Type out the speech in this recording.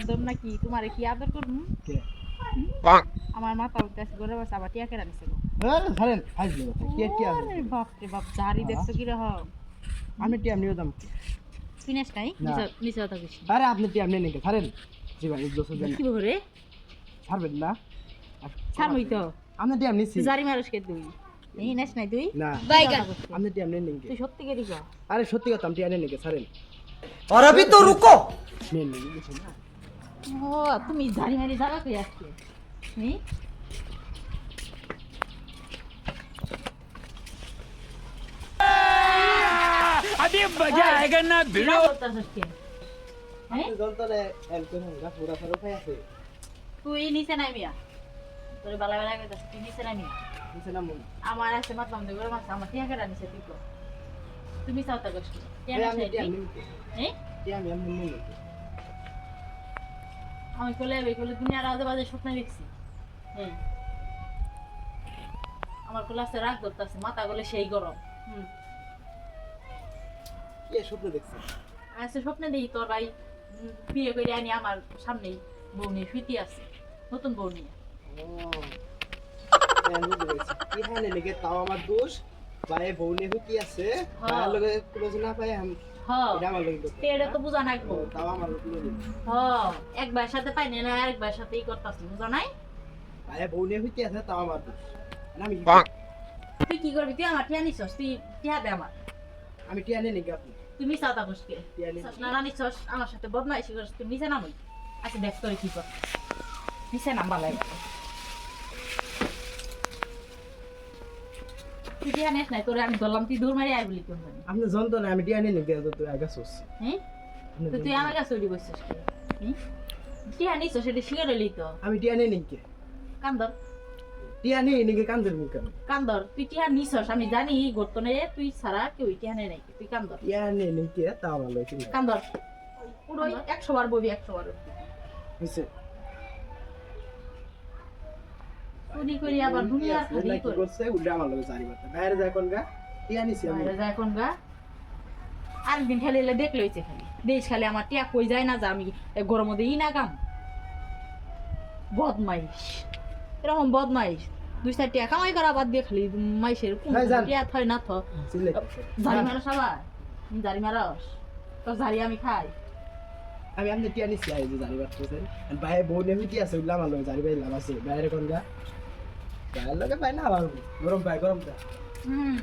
বেসম নাকি তোমারে কি আদর করুন কে আমার মাথা উঠতেছে ঘরে বসে আবার টিয়া কেনা নিছে গো আরে ধরেন হাসবে কথা কে কে আছে আরে বাপ রে বাপ জারি দেখছো কি রকম আমি টিয়াম নিয়ে দাম ফিনিশ নাই না। নিচে নিচে কথা কইছি আরে আপনি টিয়াম নিয়ে নিকে ধরেন জি ভাই দোষ দেন কি বলে ছাড়বেন না ছাড়মই তো আপনি টিয়াম নিছি তুই জারি মারস কে তুই এই নেস নাই তুই না বাইগান আপনি টিয়াম নিয়ে নিকে তুই সত্যি করে কর আরে সত্যি কথা আমি টিয়াম নিয়ে নিকে ছাড়েন और अभी तो रुको নিয়ে নিকে কিছু না ও তুমি জারি মারি যাবা কই আজকে হুম अभी मजा आएगा ना भिड़ो হ্যাঁ জলতলে অ্যালকোহল গা পুরা ফেরো খাই আছে তুই নিচে নাই মিয়া তোর বালা বালা কইতাছ তুই নিচে নাই মিয়া নিছে না মন আমার আছে মাতলাম দেবর মাছ আমার টিয়া কেডা নিছে তুই কো তুমি চাওতা কষ্ট টিয়া আরে আমি নিছে টিয়াম তুই? নিকে হ্যাঁ টিয়াম আমি নিয়ে নিকে আমি কলে আমি কলে দুনিয়ার আজে বাজে স্বপ্ন দেখছি। হ্যাঁ আমার কলে আছে রাগ করতেছে মাথা গলে সেই গরম। হুম। কে স্বপ্ন দেখছে? আছে স্বপ্নে দেখি তোর ভাই বিয়ে করে আনি আমার সামনেই। বউ নিয়ে শুইতে আছে নতুন বউ নিয়ে। ও। হ্যাঁ। কি হানে নিকে তাও আমার দোষ? ভাই বউ নিয়ে কি আছে। হ্যাঁ। তার লগে ক্লোজ না পাই আমি এটা লগে। তে তো বুঝা লগে হ একবার সাথে পাইনি না আরেকবার সাথে ই করতেছি বুঝা নাই? ভাই বউ নিয়ে কি আছে তাও আমার দোষ। না আমি তুই কি করবি? তুই আমার টিয়া নিছস? তুই টিয়া দে আমার। আমি টিয়া নিয়ে নিকে তুমি সাদা নিয়ে না না নিছস? আমার সাথে বদমাইশি করছিস তুই নিচে নামই আচ্ছা দেখ তোর কি কর। নিচে নাম বালাই তুই নেস নাই তোরে আমি ধরলাম তুই দূর মারি আই বলি কোন জানি। আপনি জানতো না আমি টিয়া নিয়ে নিকে তুই আগে সোস হ্যাঁ? তুই আমার কাছে ওইটি বসছিস? টিয়া নিছস সেটা শিখে রইলি তো। আমি টিয়া নিয়ে নিকে? কান্দর টিয়া নিয়ে নিকে কান্দের মুখ কান্দর তুই টিয়া নিছস আমি জানি গর্তনে তুই ছাড়া কেউ টিয়া নেই নাই তুই কান্দর টিয়া নিয়ে নিকে আমার লগে কিনা কান্দর পুরোই একশো বার ববি একশো বার। হইছে। চুরি করি আবার দুনিয়ার খালি করে। করছে? উল্টা আমার লগে জারি করতে বাইরে যায় কোন গা টিয়া নিছি আমি। বাইরে যায় কোন গা। আরেকদিন খালি এলে দেখলে হয়েছে খালি। দেশ খালি আমার টিয়া কই যায় না যে আমি গরম মধ্যে না কাম। বদমাইশ। এরকম বদমাইশ। দুই চার টিয়া কামাই করা বাদ দিয়ে খালি মাইশের কোন। টিয়া থয় না থ। জারি মারো সবাই জারি মারস। তোর জারি আমি খাই। আমি আপনি টিয়া নিছি আই যে জারি করতেছেন বাইরে বউ নিয়ে কি আছে আমার লগে জারি ভাই লাভ আছে। বাইরে কোন গা। বাইরে লগে পাই না আমার গরম পাই গরম পাই হুম